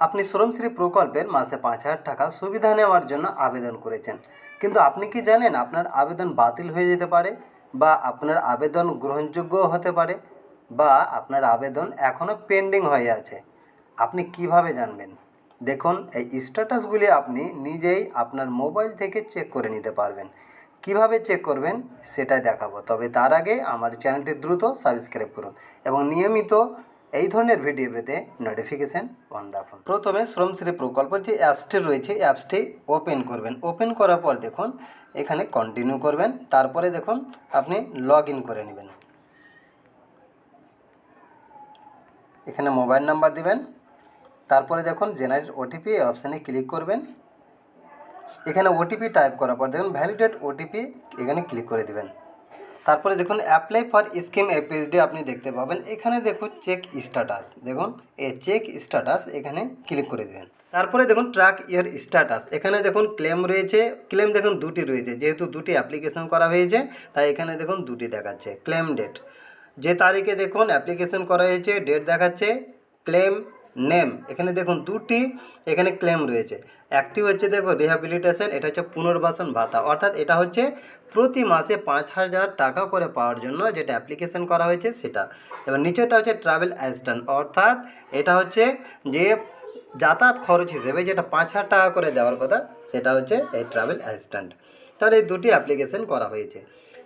আপনি শ্রমশ্রী প্রকল্পের মাসে পাঁচ হাজার টাকা সুবিধা নেওয়ার জন্য আবেদন করেছেন। কিন্তু আপনি কি জানেন আপনার আবেদন বাতিল হয়ে যেতে পারে বা আপনার আবেদন গ্রহণযোগ্য হতে পারে বা আপনার আবেদন এখনও পেন্ডিং হয়ে আছে? আপনি কীভাবে জানবেন? দেখুন, এই স্ট্যাটাসগুলি আপনি নিজেই আপনার মোবাইল থেকে চেক করে নিতে পারবেন। কীভাবে চেক করবেন? সেটাই দেখাবো। তবে তার আগে আমার চ্যানেলটি দ্রুত সাবস্ক্রাইব করুন এবং নিয়মিত এই ধরনের ভিডিও পেতে নোটিফিকেশান অন রাখুন। প্রথমে শ্রমশ্রী প্রকল্পের যে অ্যাপসটি রয়েছে অ্যাপসটি ওপেন করবেন। ওপেন করার পর দেখুন, এখানে কন্টিনিউ করবেন। তারপরে দেখুন, আপনি লগ করে নেবেন। এখানে মোবাইল নাম্বার দিবেন। তারপরে দেখুন জেনারেট ওটিপি অপশানে ক্লিক করবেন। এখানে ওটিপি টাইপ করার পর দেখুন ভ্যালিডেট ওটিপি এখানে ক্লিক করে দিবেন। তারপরে দেখুন অ্যাপ্লাই ফর স্কিম এপিএসডি আপনি দেখতে পাবেন। এখানে দেখুন চেক স্ট্যাটাস দেখুন, এই চেক স্ট্যাটাস এখানে ক্লিক করে দেবেন তারপরে দেখুন ট্র্যাক ইয়ার স্ট্যাটাস এখানে দেখুন ক্লেম রয়েছে। ক্লেম দেখুন, দুটি রয়েছে। যেহেতু দুটি অ্যাপ্লিকেশন করা হয়েছে, তাই এখানে দেখুন, দুটি দেখাচ্ছে। ক্লেম ডেট যে তারিখে দেখুন অ্যাপ্লিকেশন করা হয়েছে ডেট দেখাচ্ছে। Claim name. এখানে দেখুন দুটি, এখানে ক্লেম রয়েছে। একটি হচ্ছে দেখো রিহ্যাবিলিটেশন এটা হচ্ছে পুনর্বাসন ভাতা। অর্থাৎ এটা হচ্ছে প্রতি মাসে পাঁচ হাজার টাকা করে পাওয়ার জন্য যেটা অ্যাপ্লিকেশন করা হয়েছে সেটা। এবার নিচেটা হচ্ছে ট্রাভেল অ্যাসিস্ট্যান্ট অর্থাৎ এটা হচ্ছে যে যাতায়াত খরচ হিসেবে যেটা পাঁচ হাজার টাকা করে দেওয়ার কথা, সেটা হচ্ছে এই ট্রাভেল অ্যাসিস্ট্যান্ট তাহলে এই দুটি অ্যাপ্লিকেশন করা হয়েছে।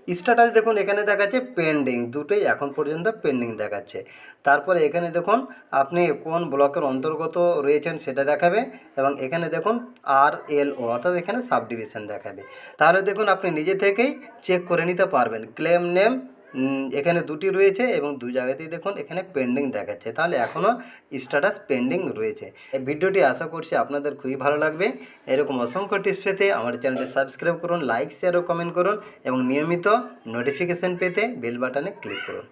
স্ট্যাটাস দেখুন, এখানে দেখাচ্ছে পেন্ডিং দুটোই এখন পর্যন্ত পেন্ডিং দেখাচ্ছে। তারপরে এখানে দেখুন, আপনি কোন ব্লকের অন্তর্গত রয়েছেন সেটা দেখাবে এবং এখানে দেখুন আর এল ও অর্থাৎ এখানে সাবডিভিশন দেখাবে। তাহলে দেখুন, আপনি নিজে থেকেই চেক করে নিতে পারবেন। ক্লেম নেম এখানে দুটি রয়েছে এবং দু জায়গাতেই দেখুন এখানে পেন্ডিং দেখাচ্ছে। তাহলে এখনও স্ট্যাটাস পেন্ডিং রয়েছে। এই ভিডিওটি আশা করছি আপনাদের খুবই ভালো লাগবে। এরকম অসংখ্য টিপস পেতে আমার চ্যানেলটি সাবস্ক্রাইব করুন লাইক শেয়ার ও কমেন্ট করুন এবং নিয়মিত নোটিফিকেশান পেতে বেল বাটনে ক্লিক করুন।